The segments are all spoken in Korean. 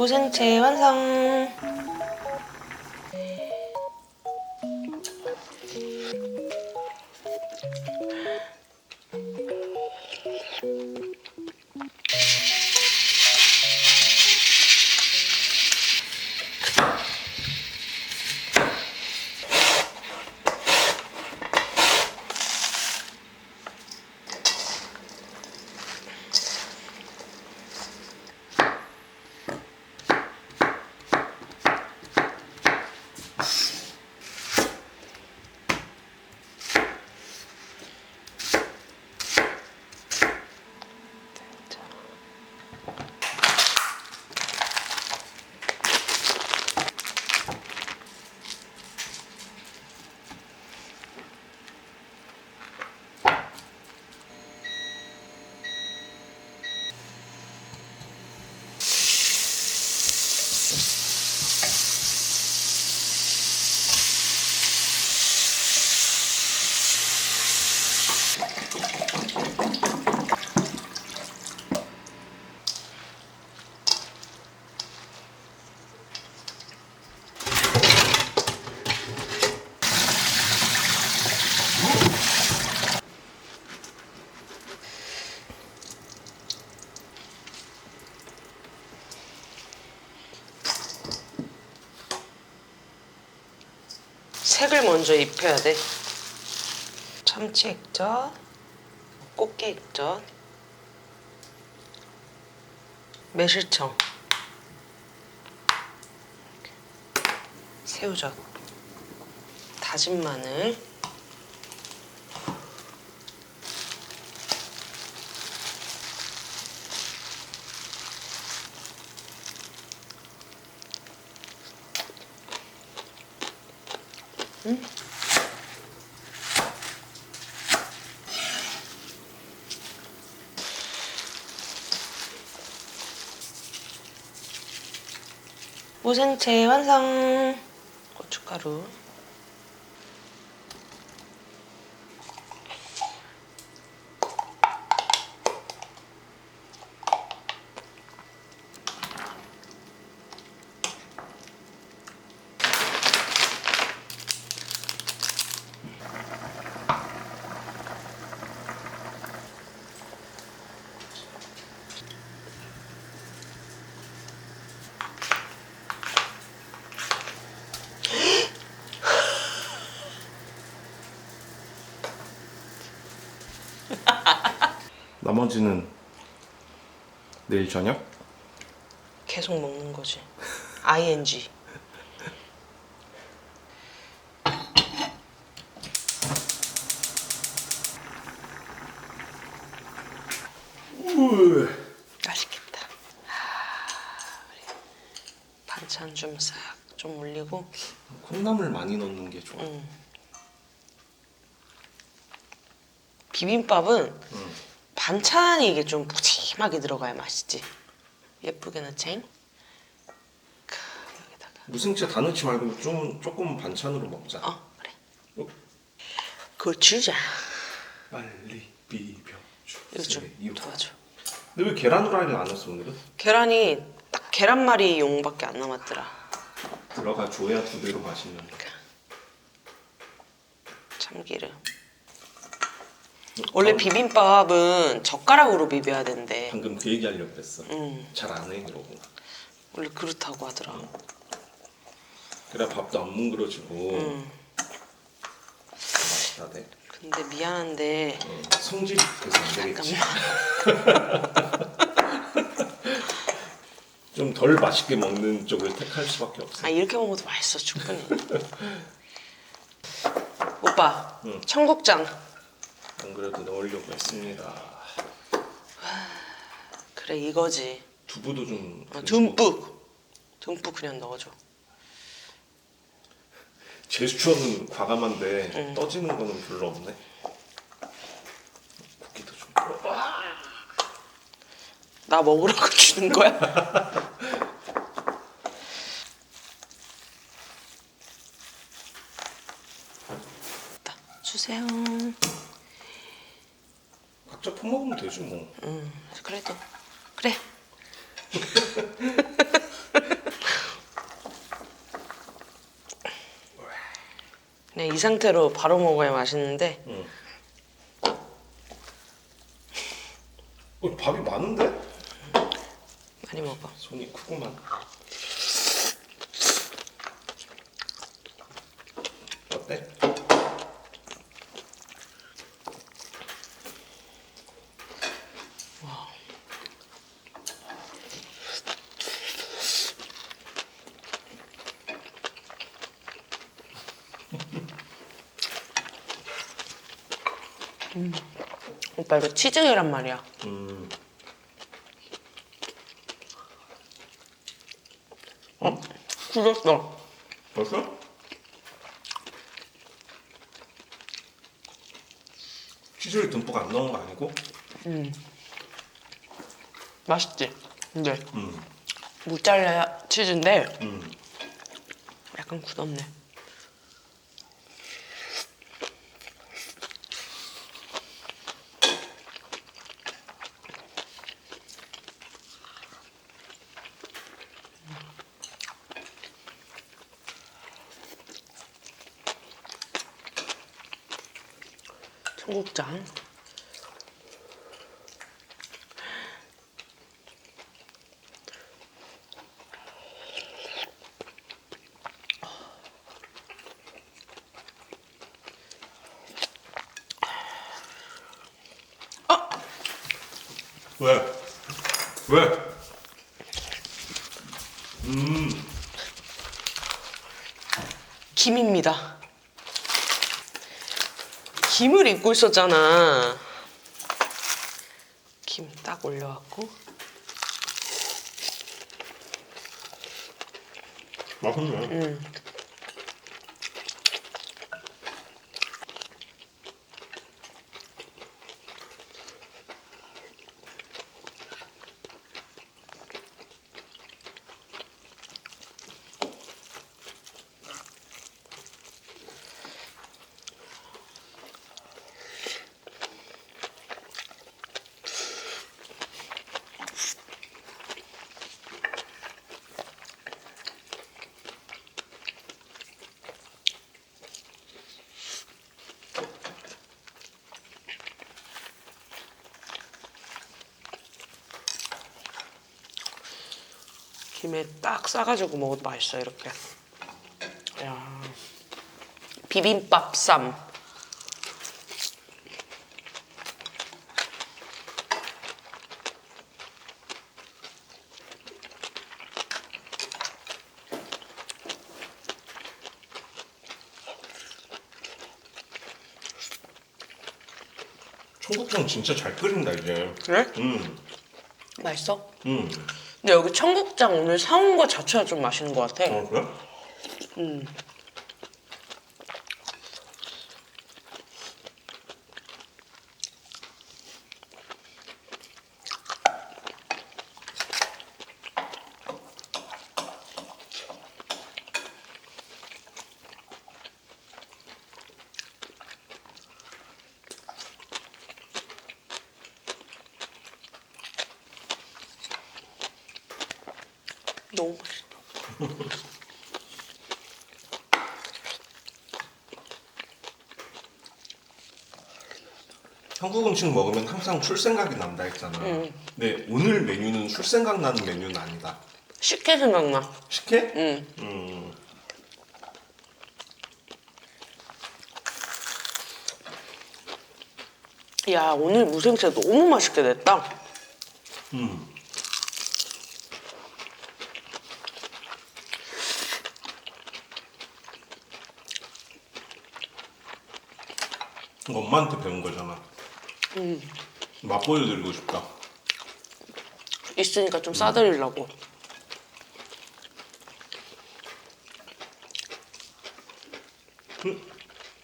무생채 완성. 먼저 입혀야 돼. 참치 액젓, 꽃게 액젓, 매실청, 새우젓, 다진 마늘, 무생채 완성. 고춧가루. 나머지는 내일 저녁? 계속 먹는 거지. ing. 맛있겠다. 아, 우리 반찬 좀 싹 좀 올리고 콩나물 많이 넣는 게 좋아. 음. 비빔밥은 응. 반찬이 이게 좀 푸짐하게 들어가야 맛있지. 예쁘게 넣자. 크, 여기다가. 무생채 다 넣지 말고 좀 조금 반찬으로 먹자. 어 그래. 어? 그걸 주자. 빨리 비벼 이거 좀. 도와줘. 근데 왜 계란 후라이를 안 했어 오늘은? 계란이 딱 계란말이 용밖에 안 남았더라. 들어가 줘야 두 배로 맛있는. 참기름. 원래 비빔밥은 젓가락으로 비벼야 된대. 방금 그 얘기 하려고 그랬어. 음, 잘안해 그러고. 원래 그렇다고 하더라. 그래 밥도 안 뭉그러지고 음, 맛있다 돼. 근데 미안한데 응. 성질이 그래서 안 되겠지. 좀 덜 맛있게 먹는 쪽을 택할 수밖에 없어. 아 이렇게 먹어도 맛있어 충분히. 오빠, 응. 청국장. 안 그래도 넣으려고 했습니다. 그래 이거지. 두부도 좀 어, 듬뿍, 듬뿍 그냥 넣어줘. 제스처는 과감한데 응. 떠지는 거는 별로 없네. 고기도 좀. 나 먹으라고 주는 거야? 하지 뭐. 음, 그래도 그래. 그냥 네, 이 상태로 바로 먹어야 맛있는데 응. 어, 밥이 많은데? 많이 먹어. 손이 크구만. 어때? 오빠 이거 치즈 계란 말이야. 음. 굳었어. 벌써? 치즈를 듬뿍 안 넣은 거 아니고? 맛있지? 근데 음. 모짜렐라 치즈인데 음. 약간 굳었네. 청국장. 왜? 왜? 음. 김입니다. 김을 입고 있었잖아. 김 딱 올려갖고 맛있네. 음. 김에 딱 싸가지고 먹어도 맛있어 이렇게. 야 비빔밥 쌈. 청국장 진짜 잘 끓인다 이제. 그래? 음. 맛있어? 음. 근데 여기 청국장 오늘 사온 거 자체가 좀 맛있는 것 같아. 어 그래? 음. 너무 맛있다. 한국 음식 먹으면 항상 술 생각이 난다 했잖아. 음. 근데 오늘 메뉴는 술 생각 나는 메뉴는 아니다. 식혜 생각나. 식혜? 응. 음. 야 오늘 무생채 너무 맛있게 됐다. 음. 엄마한테 배운 거잖아. 음. 맛보여드리고 싶다. 있으니까 좀 싸드리려고.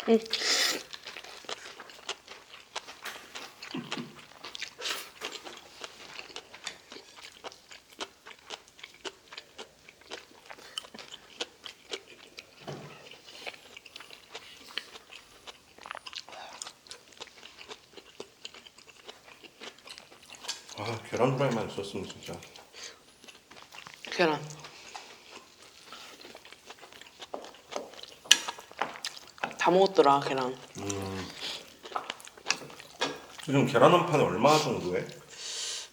음. 아 계란 후라이만 있었으면 진짜. 계란. 다 먹었더라 계란. 음. 요즘 계란 한 판에 얼마 정도 해?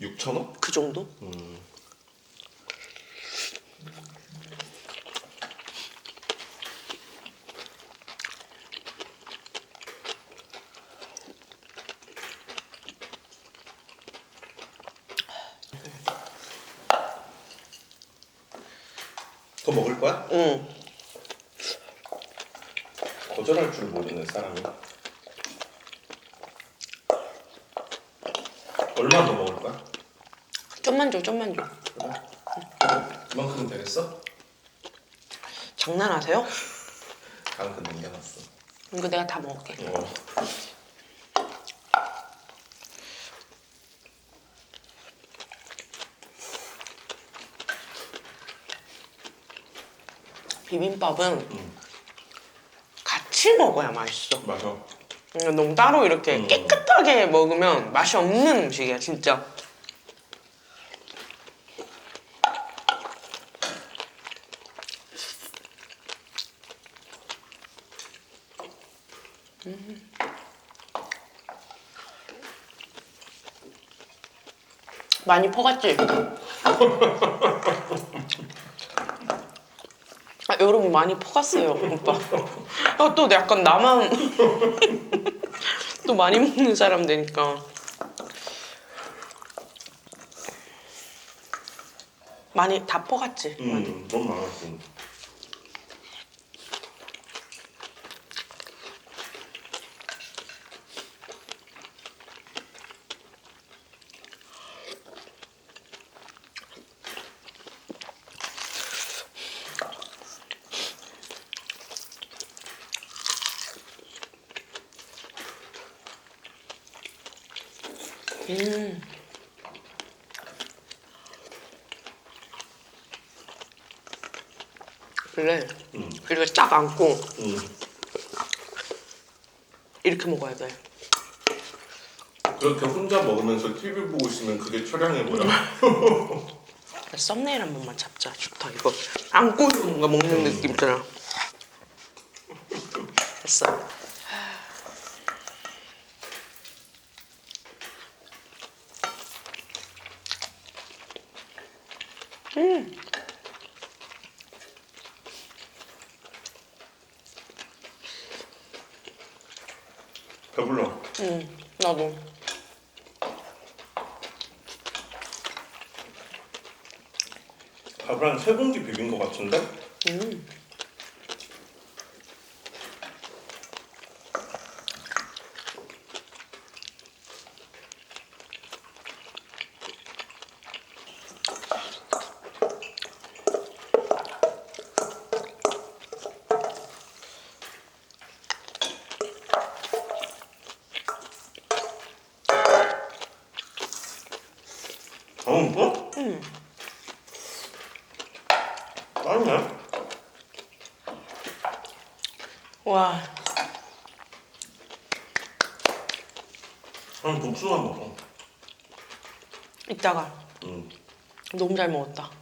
6천 원? 그 정도? 음. 더 먹을 거야? 응. 거절할 줄 모르는 사람이. 얼마 더 먹을 거야? 좀만 줘, 좀만 줘. 이만큼은 되겠어? 장난하세요? 당근 남겨놨어. 이거 내가 다 먹을게. 어. 비빔밥은 음. 같이 먹어야 맛있어. 맞아. 음, 너무 따로 이렇게 음. 깨끗하게 먹으면 맛이 없는 음식이야, 진짜. 음. 많이 퍼갔지? 아, 여러분 많이 퍼갔어요, 오빠. 아, 또 약간 나만 또 많이 먹는 사람 되니까 많이 다 퍼갔지. 음, 너무 많았어. 음. 그래. 음, 이렇게 딱 안고 음. 이렇게 먹어야 돼. 그렇게 혼자 먹으면서 TV 보고 있으면 그게 촬영해 보여. 썸네일 한 번만 잡자. 좋다 이거. 안고 뭔가 먹는 느낌 있잖아. 됐어. 음. 배불러. 응, 나도. 밥을 한세 공기 비빈 것 같은데? 음. 다 먹어? 응. 아니네. 와, 난 국수만 먹어. 이따가 음. 너무 잘 먹었다.